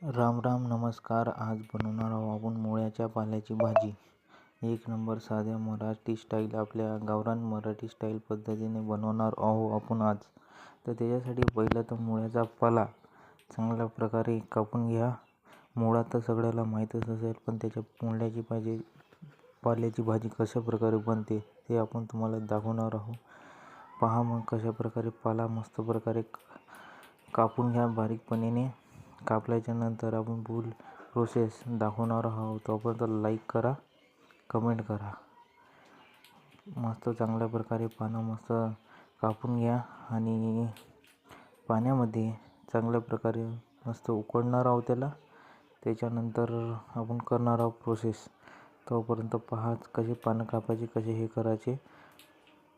राम राम नमस्कार. आज बनवणार आहोत आपण मुळ्याच्या पाल्याची भाजी. एक नंबर साध्या मराठी स्टाईल आपल्या गावरान मराठी स्टाईल पद्धतीने बनवणार आहो आपण आज. तर त्याच्यासाठी पहिलं तर मुळ्याचा पाला चांगल्या प्रकारे कापून घ्या. मुळा तर सगळ्याला माहीतच असेल पण त्याच्या मुळ्याची भाजी पाल्याची भाजी कशा प्रकारे बनते ते आपण तुम्हाला दाखवणार आहोत. पहा मग कशा प्रकारे पाला मस्त प्रकारे कापून घ्या बारीकपणीने. कापल्याच्या नंतर आपण फुल प्रोसेस दाखवणार आहोत. तोपर्यंत लाईक करा कमेंट करा. मस्त चांगल्या प्रकारे पानं मस्त कापून घ्या आणि पाण्यामध्ये चांगल्या प्रकारे मस्त उकडणार आहोत त्याला. त्याच्यानंतर आपण करणार आहोत प्रोसेस तोपर्यंत पहा कसे पानं कापायचे कसे हे करायचे.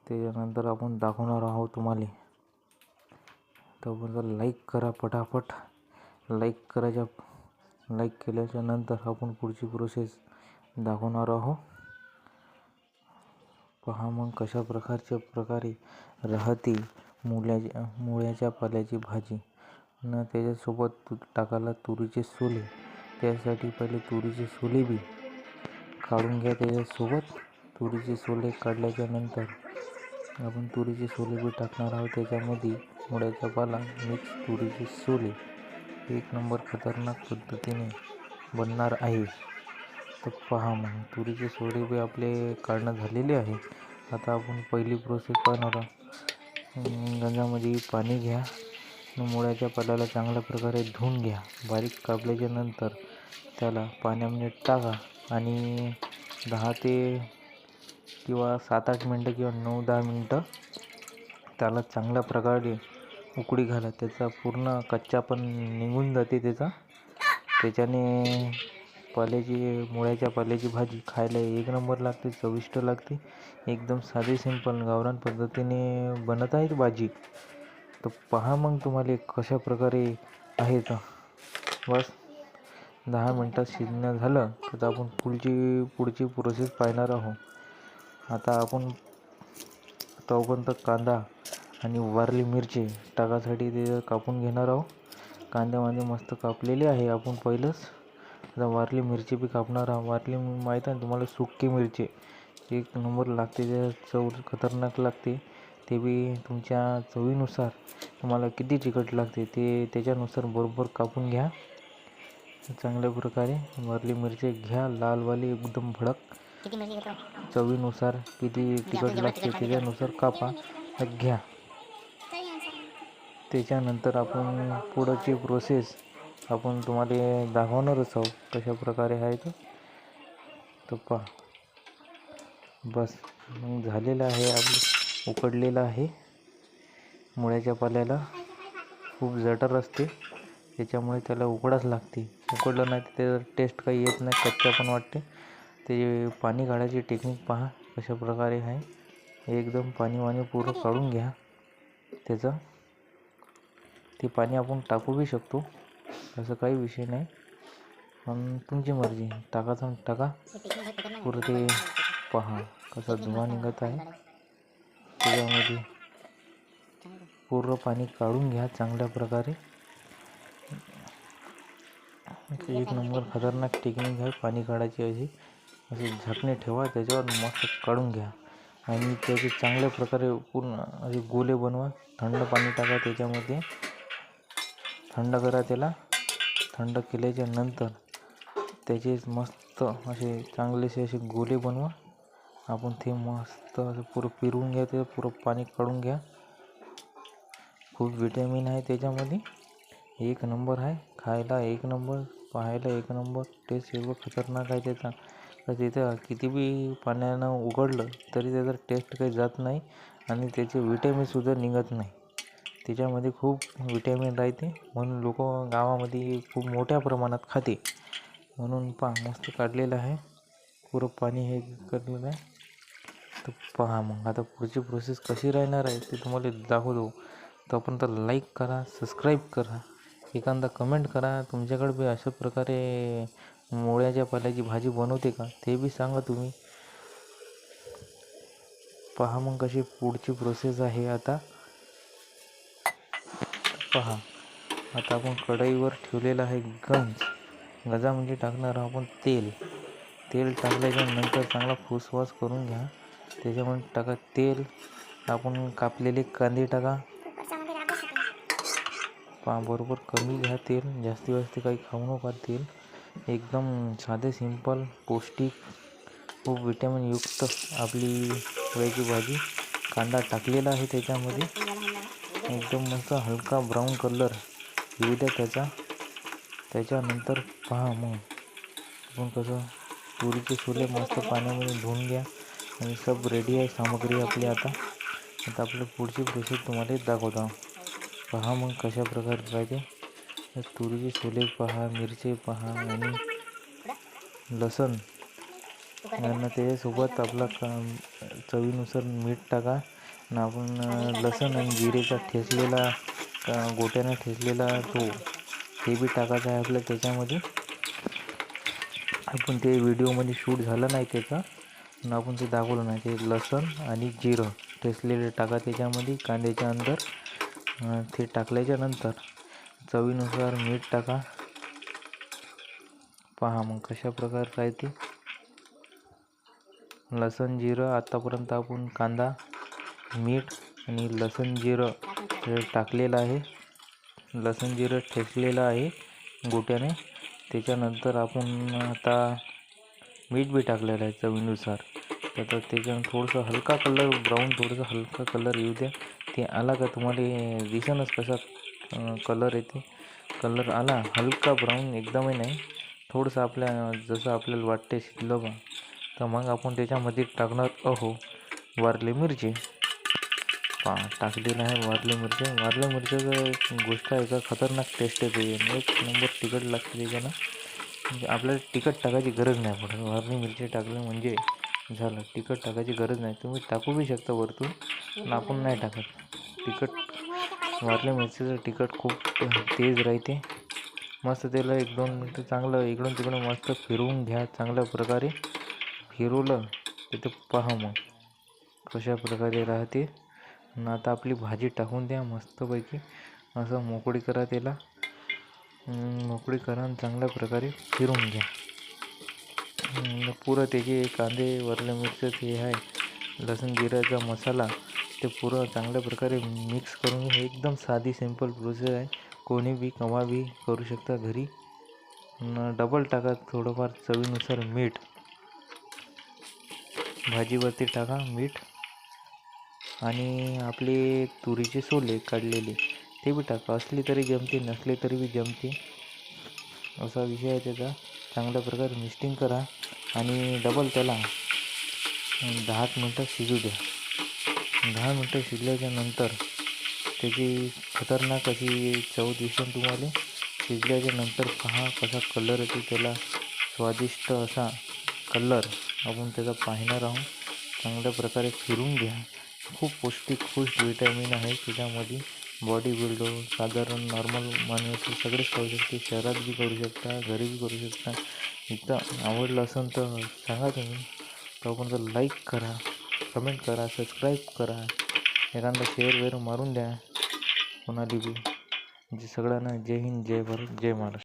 त्याच्यानंतर आपण दाखवणार आहोत तुम्हाला. तोपर्यंत लाईक करा पटापट. लाईक करायच्या लाईक केल्याच्यानंतर आपण पुढची प्रोसेस दाखवणार आहोत. पहा मग कशा प्रकारच्या प्रकारे राहते मुळ्याच्या मुळ्याच्या पाल्याची भाजी. न त्याच्यासोबत तू टाकायला तुरीचे सोले. त्यासाठी पहिले तुरीचे सोले बी काढून घ्या त्याच्यासोबत. तुरीचे सोले काढल्याच्या नंतर आपण तुरीचे सोले बी टाकणार आहोत. त्याच्यामध्ये मुळ्याचा पाला मिक्स तुरीचे सोले. एक नंबर खतरनाक पद्धतीने बनणार आहे. तर पहा मग तुरीचे सोडे बी आपले काढणं झालेले आहे. आता आपण पहिली प्रोसेस पाहणार आहोत. गंजामध्ये पाणी घ्या. मुळ्याच्या पाल्याला चांगल्या प्रकारे धुवून घ्या. बारीक कापल्याच्या नंतर त्याला पाण्यामध्ये टाका आणि दहा ते किंवा सात आठ मिनटं किंवा नऊ दहा मिनटं त्याला चांगल्या प्रकारे उकळी घाला त्याचा पूर्ण कच्चा पण निघून जाते त्याचा. त्याच्याने पाल्याची मुळ्याच्या पाल्याची भाजी खायला एक नंबर लागते चविष्ट लागते. एकदम साधी सिंपल गावरान पद्धतीने बनत आहेत भाजी. तर पहा मग तुम्हाला कशा प्रकारे आहे तर बस दहा मिनटात शिजणं झालं तर आपण पुढची पुढची प्रोसेस पाहणार आहोत. आता आपण तोपर्यंत कांदा आणि वारली मिरची. टाकासाठी ते कापून घेणार आहोत. कांद्यामध्ये मस्त कापलेले आहे आपण पहिलंच. आता वारली मिरची बी कापणार आहोत. वारली माहीत आहे तुम्हाला? सुकी मिरची. एक नंबर लागते त्या चव खतरनाक लागते. ते बी तुमच्या चवीनुसार. तुम्हाला किती तिखट लागते ते त्याच्यानुसार बरोबर कापून घ्या. चांगल्या प्रकारे वारली मिरची घ्या. लालवाली एकदम भडक. चवीनुसार किती तिखट लागते त्याच्यानुसार कापा. घ्या. त्याच्यानंतर आपण पुढची प्रोसेस आपण तुम्हाला दाखवणारच आहोत कशा प्रकारे आहे तर पहा. बस मग झालेलं आहे आपलं उकडलेलं आहे. मुळ्याच्या पाल्याला खूप जटर असते. त्याच्यामुळे त्याला उकडाच लागते. उकडलं नाही तर त्याचं टेस्ट काही येत नाही कच्चा पण वाटते. ते पाणी काढायची टेक्निक पहा कशा प्रकारे आहे. एकदम पाणी वाणी पूर्ण काढून घ्या. त्याचा. ते पाणी आपण टाकू बी शकतो. असं काही विषय नाही. पण तुमची मर्जी. टाकायचं टाका. पुरं ते पहा कसा धुवा निघत आहे. त्याच्यामध्ये पूर्ण पाणी काढून घ्या चांगल्या प्रकारे. एक नंबर खतरनाक टेक्निक आहे. पाणी काढायची अशी अशी झाकणे ठेवा. त्याच्यावर मस्त काढून घ्या. आणि त्याचे चांगल्या प्रकारे पूर्ण असे गोले बनवा. थंड पाणी टाका त्याच्यामध्ये. थंड करा त्याला. थंड केल्याच्यानंतर त्याचे मस्त असे चांगलेसे असे गोले बनवा. आपण ते मस्त असं पुरं फिरवून घ्या ते पुरं पाणी काढून घ्या. खूप विटॅमिन आहे त्याच्यामध्ये. एक नंबर आहे. खायला एक नंबर पाहायला एक नंबर टेस्ट एवढं खतरनाक आहे त्याचा. तर तिथं किती बी पाण्यानं उघडलं तरी त्याचा टेस्ट काही जात नाही आणि त्याचे विटॅमिनसुद्धा निघत नाही. त्याच्यामध्ये खूप विटॅमिन राहते. म्हणून लोक गावामध्ये खूप मोठ्या प्रमाणात खाते. म्हणून पहा मस्त काढलेलं आहे. पुरं पाणी हे करलेलं आहे. तर पहा मग आता पुढची प्रोसेस कशी राहणार आहे ते तुम्हाला दाखवतो. तोपर्यंत लाईक करा सबस्क्राईब करा. एखादा कमेंट करा. तुमच्याकडे बी अशा प्रकारे मुळ्याच्या पाल्याची भाजी बनवते का ते बी सांगा तुम्ही. पहा मग कशी पुढची प्रोसेस आहे आता. पहा. आता आपण कढईवर ठेवलेला आहे गंज. गजा म्हणजे टाकणार आपण तेल. तेल टाकल्याच्या नंतर चांगला फुसवास करून घ्या. त्याच्यामध्ये टाका तेल. आपण कापलेले कांदे टाका. पा बरोबर कमी घ्या तेल. जास्ती जास्ती काही खाऊ नका तेल. एकदम साधे सिंपल पौष्टिक खूप विटॅमिनयुक्त आपली वयाची भाजी. कांदा टाकलेला आहे त्याच्यामध्ये. एकदम मस्त हलका ब्राऊन कलर येऊ द्या त्याचा. त्याच्यानंतर पहा मग. आपण कसं तुरीचे छोले मस्त पाण्यामध्ये धुवून घ्या. आणि सब रेडी आहे सामग्री आपली आता. आता आपलं पुढची प्रोसेस तुम्हाला दाखवतो. पहा मग कशा प्रकारे पाहिजे. तुरीचे छोले पहा मिरचे पहा आणि लसण. आणि त्याच्यासोबत आपला का चवीनुसार मीठ टाका. आणि आपण लसण आणि जिरेचा ठेचलेला गोट्यानं ठेचलेला तो ते बी टाकायचं आहे आपल्या त्याच्यामध्ये. आपण ते व्हिडिओमध्ये शूट झालं नाही त्याचं. आणि आपण ते दाखवलं नाही. ते लसण आणि जिरं ठेचलेले टाका त्याच्यामध्ये कांद्याच्या अंदर. ते टाकल्याच्या नंतर चवीनुसार मीठ टाका. पहा मग कशा प्रकारे राहते लसण जिरं आत्तापर्यंत आपण कांदा मीठ आणि लसूण जिरं हे टाकलेलं आहे. लसूण जिरं ठेचलेलं आहे गोट्याने. त्याच्यानंतर आपण आता मीठ बी टाकलेलं आहे चवीनुसार. तर त्याच्यानं थोडंसं हलका कलर ब्राऊन थोडंसं हलका कलर येऊ द्या. ते आला का तुम्हाला दिसेनच कसा कलर येते. कलर आला हलका ब्राऊन एकदमही नाही. थोडंसं आपल्या जसं आपल्याला वाटते शिकलं बा. तर मग आपण त्याच्यामध्ये टाकणार अहो वारली मिरची. पा टाकलेलं आहे वारले मिरच्या वारल्या मिरच्याचं गोष्ट आहे का खतरनाक टेस्ट येते आणि एक नंबर तिखट लागते त्याच्यानं म्हणजे आपल्याला तिखट टाकायची गरज नाही पडत. वारली मिरची टाकलं म्हणजे झालं. तिखट टाकायची गरज नाही. तुम्ही टाकू बी शकता वरतून पण आपण नाही टाकत. तिखट वारल्या मिरचीचं तिखट खूप तेज राहते. मस्त त्याला एक दोन मिनटं चांगलं इकडून तिकडून मस्त फिरवून घ्या. चांगल्या प्रकारे फिरवलं तिथे पहा मग कशा प्रकारे राहते. आणि आता आपली भाजी टाकून द्या मस्तपैकी. असं मोकळी करा त्याला. मोकळी करा आणि चांगल्या प्रकारे फिरून घ्या. पुरं त्याचे कांदे वरल्या मिरचं हे आहे लसूण जिऱ्याचा मसाला ते पुरं चांगल्या प्रकारे मिक्स करून घ्या. एकदम साधी सिंपल प्रोसेस आहे. कोणी बी कमा बी करू शकता घरी. न डबल टाका थोडंफार चवीनुसार मीठ. भाजीवरती टाका मीठ. आणि आपले तुरीचे सोले काढलेले ते बी टाका. असले तरी जमते नसले तरी बी जमते. असा विषय आहे त्याचा. चांगल्या प्रकारे मिस्टिंग करा आणि डबल त्याला दहा मिनटं शिजू द्या. दहा मिनटं शिजल्याच्या नंतर त्याची खतरनाक अशी चव दिसेल तुम्हाला. शिजल्याच्या नंतर पहा कसा कलर येतो त्याला स्वादिष्ट असा कलर आपण त्याचा पाहणार आहोत. चांगल्या प्रकारे फिरून घ्या. खूप पौष्टिक खूप विटॅमिन आहे. त्याच्यामध्ये बॉडी बिल्डर साधारण नॉर्मल माणूस सगळेच करू शकते. शहरात बी करू शकता घरी बी करू शकता. इथं आवडलं असेल तर सांगा तुम्ही. तोपर्यंत लाईक करा कमेंट करा सबस्क्राईब करा. एखादा शेअर वेअर मारून द्या. कोणाला बी म्हणजे सगळ्यांना जय हिंद जय भारत जय महाराष्ट्र.